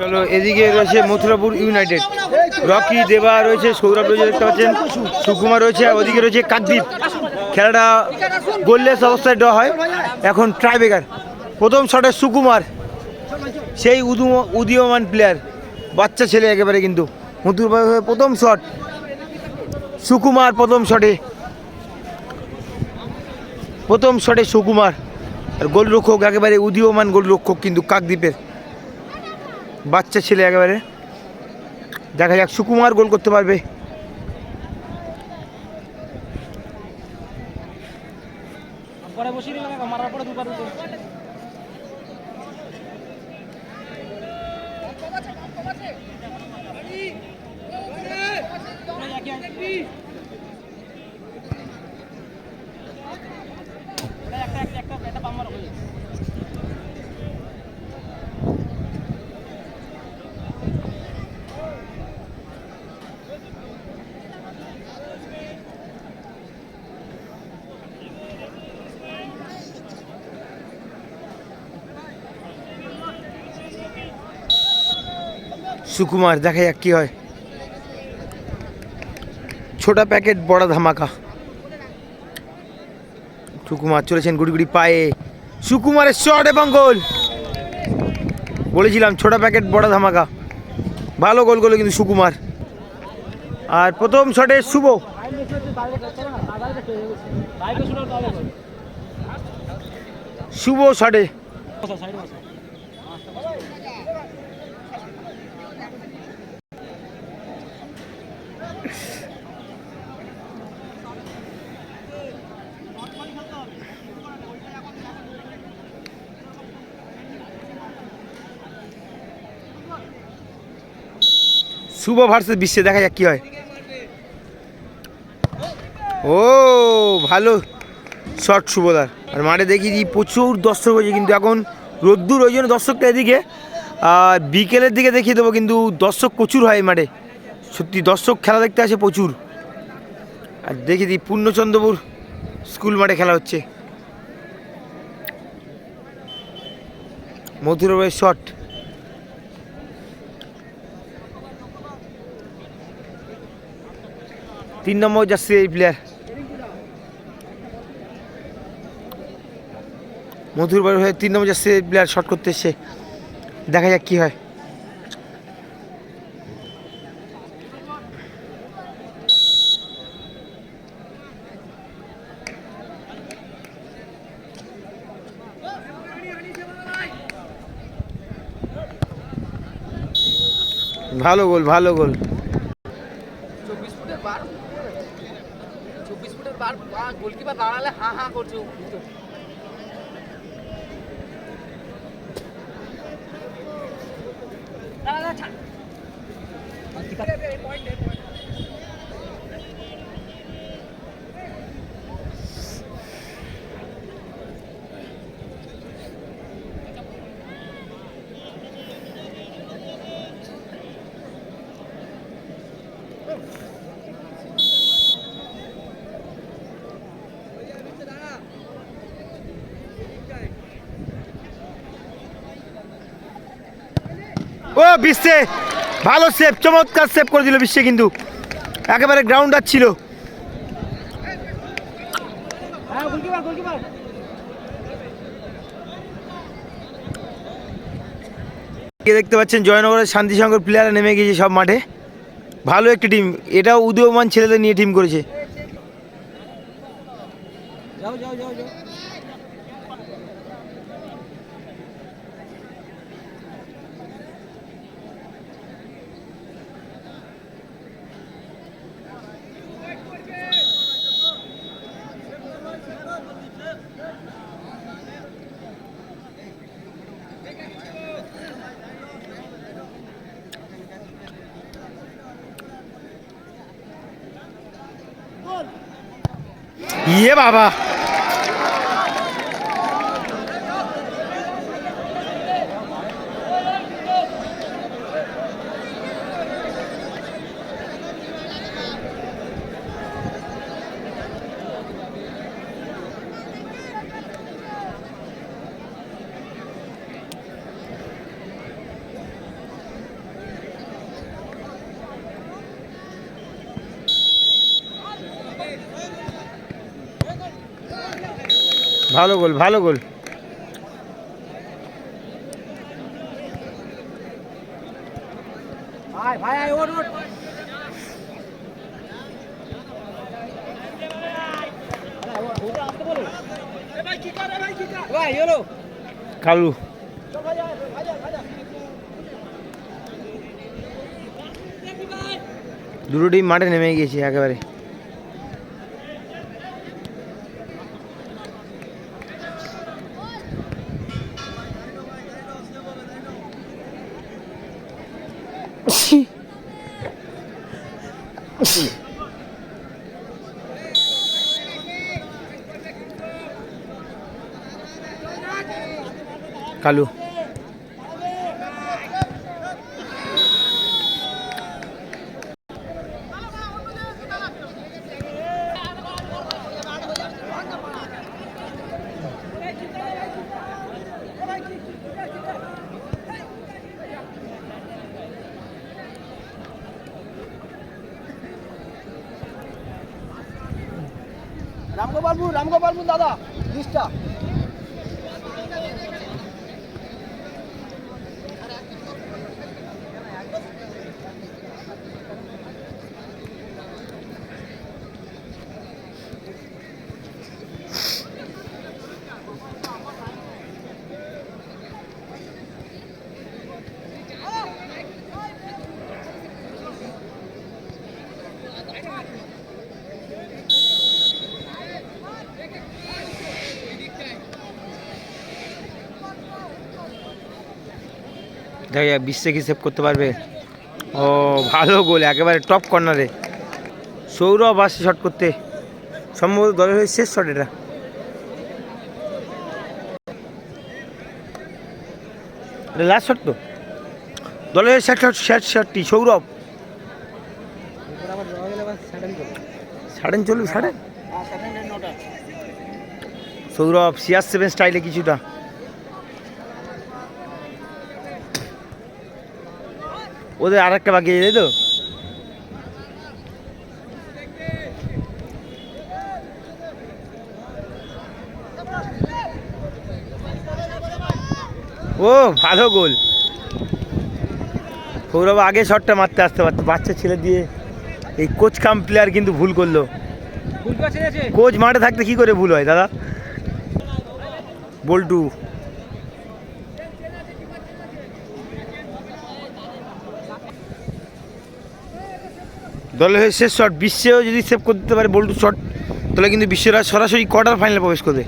চলো, এদিকে রয়েছে মথুরাপুর ইউনাইটেড। রকি, দেবা রয়েছে, সৌরভ রয়েছে, দেখতে পাচ্ছেন। সুকুমার রয়েছে ওদিকে রয়েছে কাকদ্বীপ। খেলাটা গোললেস অবস্থায় দেওয়া হয়। এখন ট্রাইবেকার প্রথম শটে সুকুমার, সেই উদু উদীয়মান প্লেয়ার বাচ্চা ছেলে একেবারে কিন্তু। মথুরপুর প্রথম শট। সুকুমার প্রথম শটে। প্রথম শটে সুকুমার। আর গোলরক্ষক একেবারে উদীয়মান গোলরক্ষক কিন্তু কাকদ্বীপের। বাচ্চা ছেলে একেবারে। দেখা যাক, সুকুমার গোল করতে পারবে। পরে বসিয়ে দিলাম, মারার পরে দুবার সুকুমার, দেখা যাক কি হয়। ছোটা প্যাকেট, বড় ধামাকা। সুকুমার চলেছেন গুড়ি গুড়ি পায়ে। সুকুমারের শট এবং গোল। বলেছিলাম, ছোটা প্যাকেট, বড় ধামাকা। ভালো গোল গোল কিন্তু সুকুমার। আর প্রথম শটে শুভ। শুভ শটে শুভ ভার্সেস বিশ্বে, দেখা যাক কি হয়। ও, ভালো শট শুভদার। আর মাঠে দেখি যে প্রচুর দর্শক হয়েছে কিন্তু এখন রোদ্দুর ওই জন্য দর্শকটা এদিকে, আর বিকেলের দিকে দেখিয়ে দেবো কিন্তু দর্শক প্রচুর হয় মাঠে। সত্যি দর্শক খেলা দেখতে আসে প্রচুর। আর দেখি দিই পূর্ণচন্দ্রপুর স্কুল মাঠে খেলা হচ্ছে। মথুরাবাই শট তিন নম্বর যাচ্ছে এই প্লেয়ার মধুরবাড়ি হয়ে তিন নম্বর যাচ্ছে প্লেয়ার শট করতে এসছে। দেখা যাক কি হয়। ভালো গোল ভালো গোল। চব্বিশ ফুটের বার? চব্বিশ ফুটের বার গোলকিপার দাঁড়ালে হা হাঁ করছে ও বিশ্বে ভালো সেভ চমৎকার সেভ করে দিল বিশ্বে কিন্তু। একেবারে গ্রাউন্ডার ছিল। হ্যাঁ দেখতে পাচ্ছেন জয়নগরের শান্তিশঙ্কর প্লেয়াররা নেমে গিয়েছে সব মাঠে। ভালো একটি টিম এটাও উদীয়মান ছেলেদের নিয়ে টিম করেছে। যাও যাও যাও যাও। 野粑粑 ভালো গোল ভালো গোল। কালু। দুটো টিম মাঠে নেমে গিয়েছে একেবারে। কালু। রামগোপালপুর রামগোপালপুর দাদা লিস্টটা দেখা যাক, বিশ্বে কি সেভ করতে পারবে। ও, ভালো গোল একেবারে টপ কর্নারে সৌরভ আসছে শট করতে। সম্ভবত দলের হয়ে শেষ শট এটা। লাস্ট শট তো। দলের শেষ শট শেষ শটটি সৌরভ। সাড়েন সৌরভ সিয়ার সেভেন স্টাইলে কিছুটা। ওদের আর একটা বাকি তাই তো? ও ভালো গোল। সৌরভ আগে শটটা মারতে আসতে পারতো বাচ্চা ছেলে দিয়ে। এই কোচ কাম প্লেয়ার কিন্তু ভুল করল। ভুল কোচ মাঠে থাকতে কি করে ভুল হয় দাদা? বল্টু। দলের হয়ে শেষ শট বিশ্বেও যদি সেভ করতে পারে বল্টু শট তাহলে কিন্তু বিশ্বরা সরাসরি কোয়ার্টার ফাইনালে প্রবেশ করবে।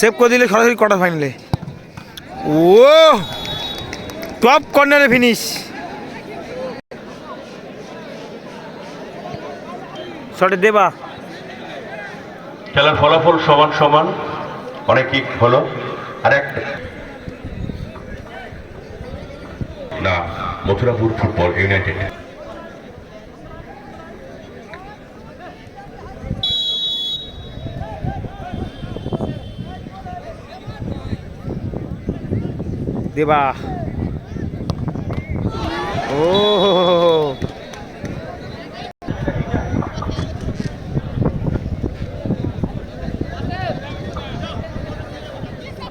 সেভ করে দিলে সরাসরি কোয়ার্টার ফাইনালে ও টপ কর্নারে ফিনিশ শটে দেবা। খেলার ফলাফল সমান সমান অনেক কিক হলো। আর এক না মথুরাপুর ফুটবল ইউনাইটেড। দেবা। ও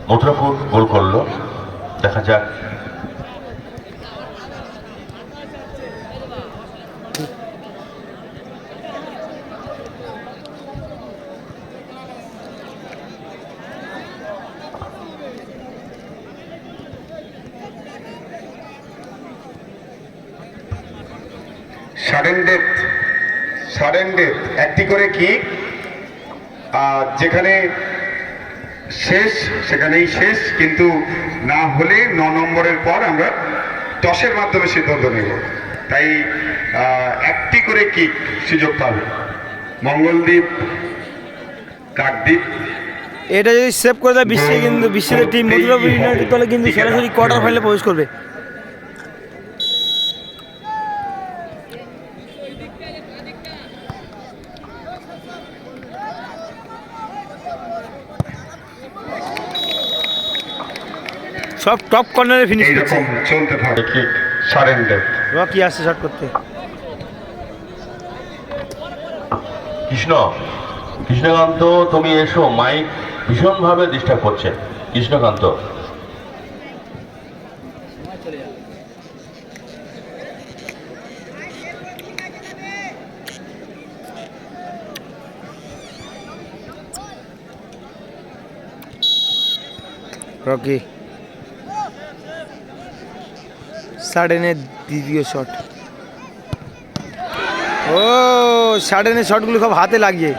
মথুরাপুর গোল করল দেখা যাক। একটি করে কি? যেখানে শেষ সেখানেই শেষ কিন্তু না হলে ন নম্বরের পর আমরা টসের মাধ্যমে সিদ্ধান্ত নেব। তাই একটি করে কি সুযোগ পাবে। মঙ্গলদ্বীপ কাকদ্বীপ। এটা যদি সেভ করে দেয় বিশ্বে কিন্তু বিশ্বের টিম দলে কিন্তু সরাসরি কোয়ার্টার ফাইনালে প্রবেশ করবে। সব টপ কর্নারে ফিনিশ করছে। চলতে থাকে। কিক ডেথ রকি আসছে শট করতে। কৃষ্ণ কৃষ্ণকান্ত তুমি এসো। মাইক ভীষণভাবে ডিস্টার্ব করছে। কৃষ্ণকান্ত। রকি। সাডেনের দ্বিতীয় শট ও সাডেনের শটগুলো সব হাতে লাগিয়ে।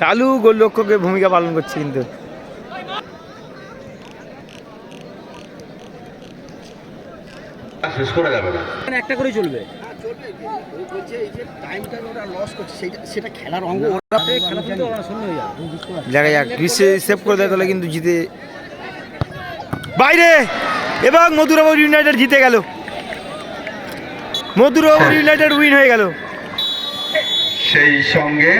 কালু গোলরক্ষকের ভূমিকা পালন করছে কিন্তু। শেষ করে যাবে না। একটা করে চলবে। খেলা কিন্তু ওরা শূন্য হয়ে যাবে। দেখা যাক গ্রিসে সেভ করে দেয় তাহলে কিন্তু জিতে বাইরে! এবং মধুরাবাবু ইউনাইটেড জিতে গেল। মধুরাবাবু ইউনাইটেড উইন হয়ে গেল। সেই সঙ্গে